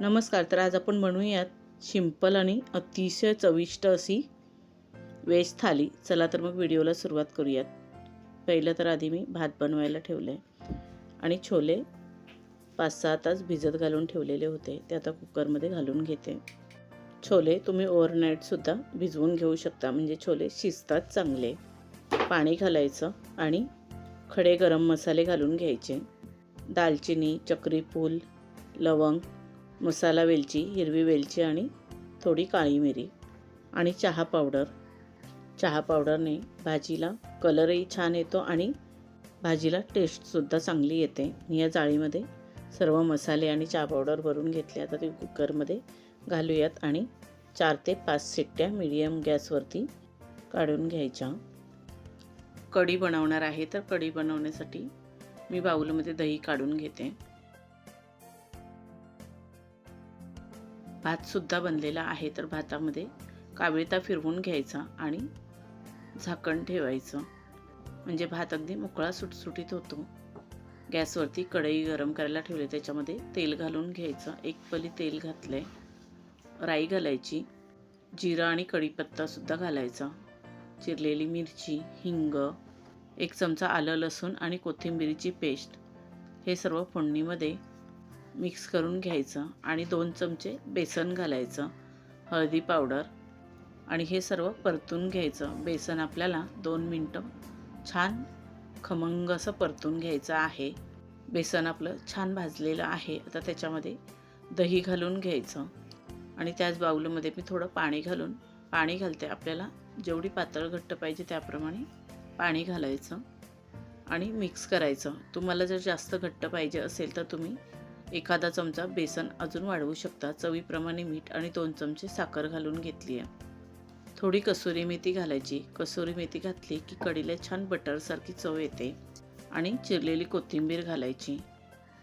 नमस्कार तर आज आपण म्हणूयात सिंपल आणि अतिशय चविष्ट अशी वेज थाली. चला तर मग व्हिडिओला सुरुवात करूयात. पहिलं तर आधी मी भात बनवायला ठेवलं आहे आणि छोले पाच सहा तास भिजत घालून ठेवलेले होते. ते आता कुकरमध्ये घालून घेते. छोले तुम्ही ओव्हरनाईटसुद्धा भिजवून घेऊ शकता. म्हणजे छोले शिजतात चांगले. पाणी घालायचं आणि खडे गरम मसाले घालून घ्यायचे. दालचिनी चक्रीफूल लवंग मसाला वेलची हिरवी वेलची आणि थोडी काळी मिरी आणि चहा पावडर. चहा पावडरने भाजीला कलरही छान येतो आणि भाजीला टेस्टसुद्धा चांगली येते. या जाळीमध्ये सर्व मसाले आणि चहा पावडर भरून घेतले. आता ते कुकरमध्ये घालूयात आणि चार ते पाच शिट्ट्या मिडियम गॅसवरती काढून घ्यायच्या. कढी बनवणार आहे तर कढी बनवण्यासाठी मी बाऊलमध्ये दही काढून घेते. भातसुद्धा बनलेला आहे तर भातामध्ये काविळता फिरवून घ्यायचा आणि झाकण ठेवायचं. म्हणजे भात अगदी मोकळा सुटसुटीत होतो. गॅसवरती कढई गरम करायला ठेवले त्याच्यामध्ये तेल घालून घ्यायचं. एक पली तेल घातलं आहे राई घालायची. जिरा आणि कढीपत्तासुद्धा घालायचा. चिरलेली मिरची हिंग एक चमचा आलं लसूण आणि कोथिंबिरीची पेस्ट. हे सर्व फोडणीमध्ये मिक्स करून घ्यायचं आणि दोन चमचे बेसन घालायचं हळदी पावडर आणि हे सर्व परतून घ्यायचं. बेसन आपल्याला दोन मिनटं छान खमंग असं परतून घ्यायचं आहे. बेसन आपलं छान भाजलेलं आहे. आता त्याच्यामध्ये दही घालून घ्यायचं आणि त्याच बाऊलमध्ये मी थोडं पाणी घालून पाणी घालते. आपल्याला जेवढी पातळ घट्ट पाहिजे त्याप्रमाणे पाणी घालायचं आणि मिक्स करायचं. तुम्हाला जर जास्त घट्ट पाहिजे असेल तर तुम्ही एखादा चमचा बेसन अजून वाढवू शकता. चवीप्रमाणे मीठ आणि दोन चमचे साखर घालून घेतली आहे. थोडी कसुरी मेथी घालायची. कसुरी मेथी घातली की कढीला छान बटरसारखी चव येते आणि चिरलेली कोथिंबीर घालायची.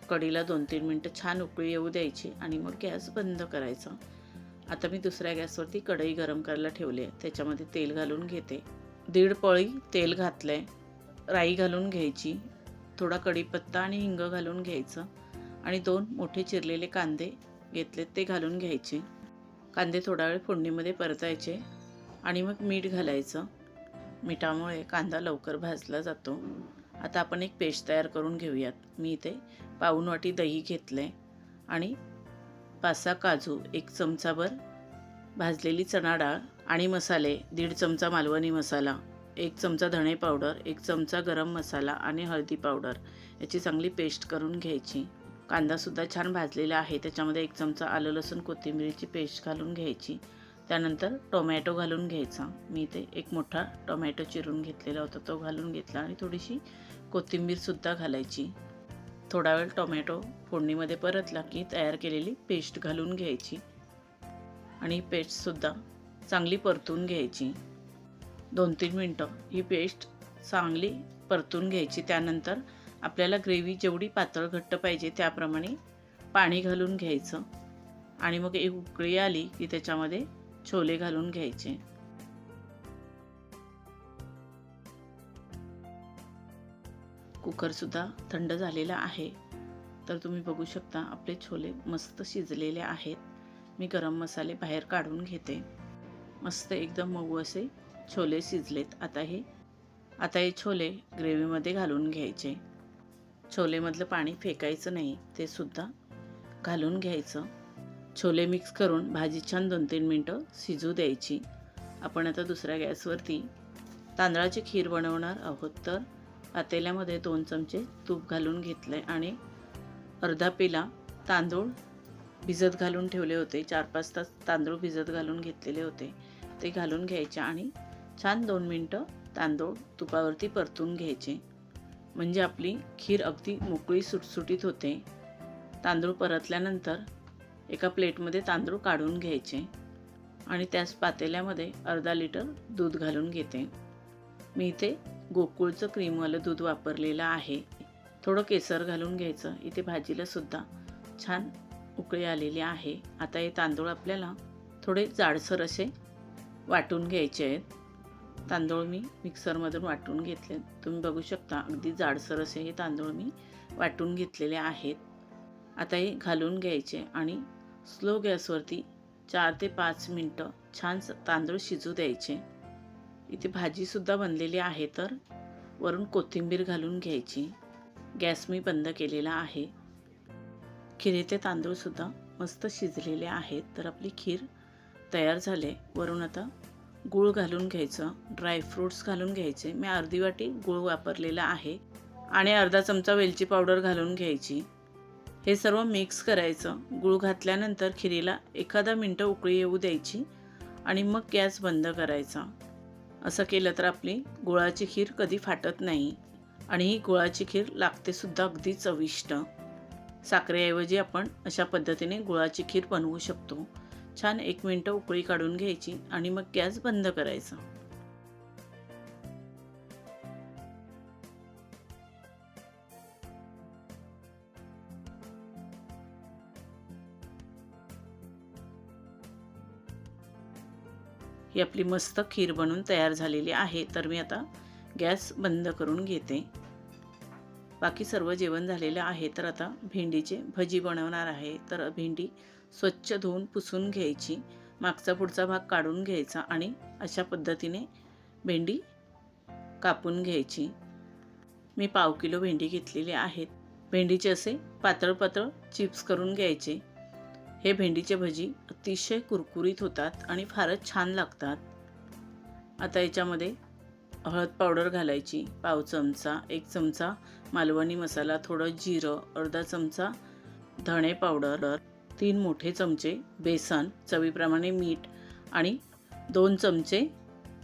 कढीला दोन तीन मिनटं छान उकळी येऊ द्यायची आणि मग गॅस बंद करायचा. आता मी दुसऱ्या गॅसवरती कढई गरम करायला ठेवली आहे. त्याच्यामध्ये तेल घालून घेते. दीड पळी तेल घातलं आहे राई घालून घ्यायची. थोडा कढीपत्ता आणि हिंग घालून घ्यायचं. आणि दोन मोठे चिरलेले कांदे घेतलेत ते घालून घ्यायचे. कांदे थोडा वेळ फोडणीमध्ये परतायचे आणि मग मीठ घालायचं. मिठामुळे कांदा लवकर भाजला जातो. आता आपण एक पेस्ट तयार करून घेऊयात. मी इथे पाऊन वाटी दही घेतलं आहे आणि पाच सहा काजू एक चमचाभर भाजलेली चणा डाळ आणि मसाले दीड चमचा मालवणी मसाला एक चमचा धणे पावडर एक चमचा गरम मसाला आणि हळदी पावडर याची चांगली पेस्ट करून घ्यायची. कांदासुद्धा छान भाजलेला आहे. त्याच्यामध्ये एक चमचा आलं लसूण कोथिंबिरीची पेस्ट घालून घ्यायची. त्यानंतर टोमॅटो घालून घ्यायचा. मी इथे एक मोठा टोमॅटो चिरून घेतलेला होता तो घालून घेतला आणि थोडीशी कोथिंबीरसुद्धा घालायची. थोडा वेळ टोमॅटो फोडणीमध्ये परतला की तयार केलेली पेस्ट घालून घ्यायची आणि पेस्टसुद्धा चांगली परतून घ्यायची. दोन तीन मिनटं ही पेस्ट चांगली परतून घ्यायची. त्यानंतर आपल्याला ग्रेव्ही जेवढी पातळ घट्ट पाहिजे त्याप्रमाणे पाणी घालून घ्यायचं. आणि मग एक उकळी आली की त्याच्यामध्ये छोले घालून घ्यायचे. कुकरसुद्धा थंड झालेला आहे. तर तुम्ही बघू शकता आपले छोले मस्त शिजलेले आहेत. मी गरम मसाले बाहेर काढून घेते. मस्त एकदम मऊ असे छोले शिजलेत. आता हे आता हे छोले ग्रेव्हीमध्ये घालून घ्यायचे. छोलेमधलं पाणी फेकायचं नाही ते सुद्धा घालून घ्यायचं. छोले मिक्स करून भाजी छान दोन तीन मिनटं शिजू द्यायची. आपण आता दुसऱ्या गॅसवरती तांदळाची खीर बनवणार आहोत. तर पातेल्यामध्ये दोन चमचे तूप घालून घेतलं आहे आणि अर्धा पेला तांदूळ भिजत घालून ठेवले होते. चार पाच तास तांदूळ भिजत घालून घेतलेले होते. ते घालून घ्यायचे आणि छान दोन मिनटं तांदूळ तुपावरती परतून घ्यायचे. म्हणजे आपली खीर अगदी मोकळी सुटसुटीत होते. तांदूळ परतल्यानंतर एका प्लेटमध्ये तांदूळ काढून घ्यायचे आणि त्याच पातेल्यामध्ये अर्धा लिटर दूध घालून घेते. मी इथे गोकुळचं क्रीमवालं दूध वापरलेलं आहे. थोडं केसर घालून घ्यायचं. इथे भाजीला सुद्धा छान उकळी आलेली आहे. आता हे तांदूळ आपल्याला थोडे जाडसर असे वाटून घ्यायचे आहेत. तांदूळ मी मिक्सरमधून वाटून घेतले. तुम्ही बघू शकता अगदी जाडसर असे हे तांदूळ मी वाटून घेतलेले आहेत. आता हे घालून घ्यायचे आणि स्लो गॅसवरती चार ते पाच मिनटं छान तांदूळ शिजू द्यायचे. इथे भाजीसुद्धा बनलेली आहे तर वरून कोथिंबीर घालून घ्यायची. गॅस मी बंद केलेला आहे. खिरेचे तांदूळसुद्धा मस्त शिजलेले आहेत. तर आपली खीर तयार झाले. वरून आता गूळ घालून घ्यायचं ड्रायफ्रूट्स घालून घ्यायचे. मी अर्धी वाटी गूळ वापरलेला आहे आणि अर्धा चमचा वेलची पावडर घालून घ्यायची. हे सर्व मिक्स करायचं. गूळ घातल्यानंतर खिरीला एखादा मिनटं उकळी येऊ द्यायची आणि मग गॅस बंद करायचा. असं केलं तर आपली गुळाची खीर कधी फाटत नाही आणि ही गुळाची खीर लागतेसुद्धा अगदी चविष्ट. साखरेऐवजी आपण अशा पद्धतीने गुळाची खीर बनवू शकतो. छान एक मिनटं उकळी काढून घ्यायची आणि मग गॅस बंद करायचा. ही आपली मस्त खीर बनून तयार झालेली आहे तर मी आता गॅस बंद करून घेते. बाकी सर्व जेवण झालेलं आहे तर आता भेंडीचे भजी बनवणार आहे तर भेंडी स्वच्छ धुवून पुसून घ्यायची मागचा पुढचा भाग काढून घ्यायचा आणि अशा पद्धतीने भेंडी कापून घ्यायची. मी पाव किलो भेंडी घेतलेली आहेत. भेंडीचे असे पातळ पातळ चिप्स करून घ्यायचे. हे भेंडीचे भजी अतिशय कुरकुरीत होतात आणि फारच छान लागतात. आता याच्यामध्ये हळद पावडर घालायची पाव चमचा एक चमचा मालवणी मसाला थोडं जिरं अर्धा चमचा धणे पावडर तीन मोठे चमचे बेसन चवीप्रमाणे मीठ आणि दोन चमचे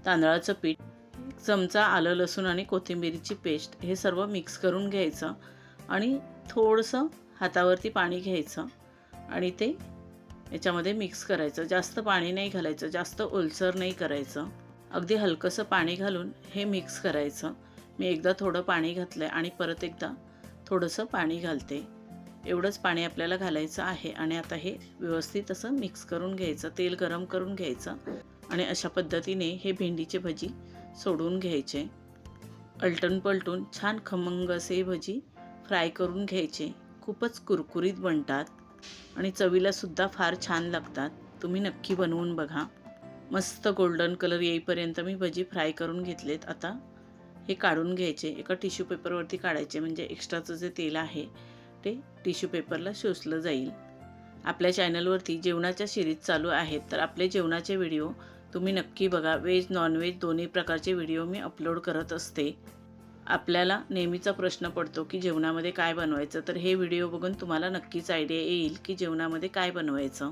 तांदळाचं पीठ एक चमचा आलं लसूण आणि कोथिंबीरीची पेस्ट हे सर्व मिक्स करून घ्यायचं आणि थोडंसं हातावरती पाणी घ्यायचं आणि ते याच्यामध्ये मिक्स करायचं. जास्त पाणी नाही घालायचं जास्त ओलसर नाही करायचं. अगदी हलकंसं पाणी घालून हे मिक्स करायचं. मी एकदा थोडं पाणी घातलं आहे आणि परत एकदा थोडंसं पाणी घालते. एवढंच पाणी आपल्याला घालायचं आहे आणि आता हे व्यवस्थित असं मिक्स करून घ्यायचं तेल गरम करून घ्यायचं आणि अशा पद्धतीने हे भेंडीचे भजी सोडून घ्यायचे. अलटून पलटून छान खमंग असे भजी फ्राय करून घ्यायचे. खूपच कुरकुरीत बनतात आणि चवीला सुद्धा फार छान लागतात. तुम्ही नक्की बनवून बघा. मस्त गोल्डन कलर येईपर्यंत मी भजी फ्राय करून घेतलेत. आता हे काढून घ्यायचे. एका टिश्यू पेपरवरती काढायचे. म्हणजे एक्स्ट्राचं जे तेल आहे ते टिश्यू पेपरला शोषलं जाईल. आपल्या चॅनलवरती जेवणाच्या सिरीज चालू आहेत तर आपले जेवणाचे व्हिडिओ तुम्ही नक्की बघा. व्हेज नॉनव्हेज दोन्ही प्रकारचे व्हिडिओ मी अपलोड करत असते. आपल्याला नेहमीचा प्रश्न पडतो की जेवणामध्ये काय बनवायचं? तर हे व्हिडिओ बघून तुम्हाला नक्कीच आयडिया येईल की जेवणामध्ये काय बनवायचं.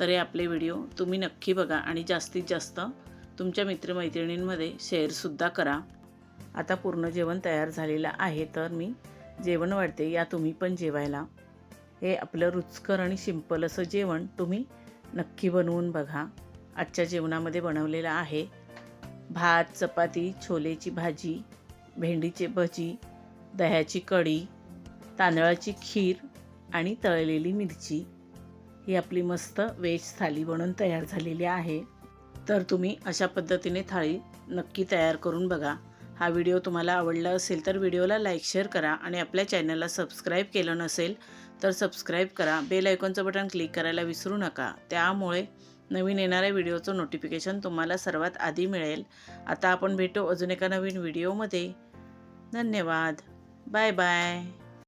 तर हे आपले व्हिडिओ तुम्ही नक्की बघा आणि जास्तीत जास्त तुमच्या मित्रमैत्रिणींमध्ये शेअरसुद्धा करा. आता पूर्ण जेवण तयार झालेलं आहे तर मी जेवण वाढते या तुम्ही पण जेवायला. हे आपलं रुचकर आणि सिंपल असं जेवण तुम्ही नक्की बनवून बघा. आजच्या जेवणामध्ये बनवलेलं आहे भात चपाती छोलेची भाजी भेंडीचे भजी दह्याची कढी तांदळाची खीर आणि तळलेली मिरची. ही आपली मस्त वेज थाली बनून तयार झालेली आहे. तर तुम्ही अशा पद्धतीने थाळी नक्की तयार करून बघा. हा व्हिडिओ तुम्हाला आवडला असेल तर व्हिडिओला लाईक शेअर करा आणि आपल्या चॅनलला सबस्क्राईब केलं नसेल तर सबस्क्राईब करा. बेल आयकॉनचं बटन क्लिक करायला विसरू नका. त्यामुळे नवीन येणाऱ्या व्हिडिओचं नोटिफिकेशन तुम्हाला सर्वात आधी मिळेल. आता आपण भेटू अजून एका नवीन व्हिडिओमध्ये. धन्यवाद. Bye bye.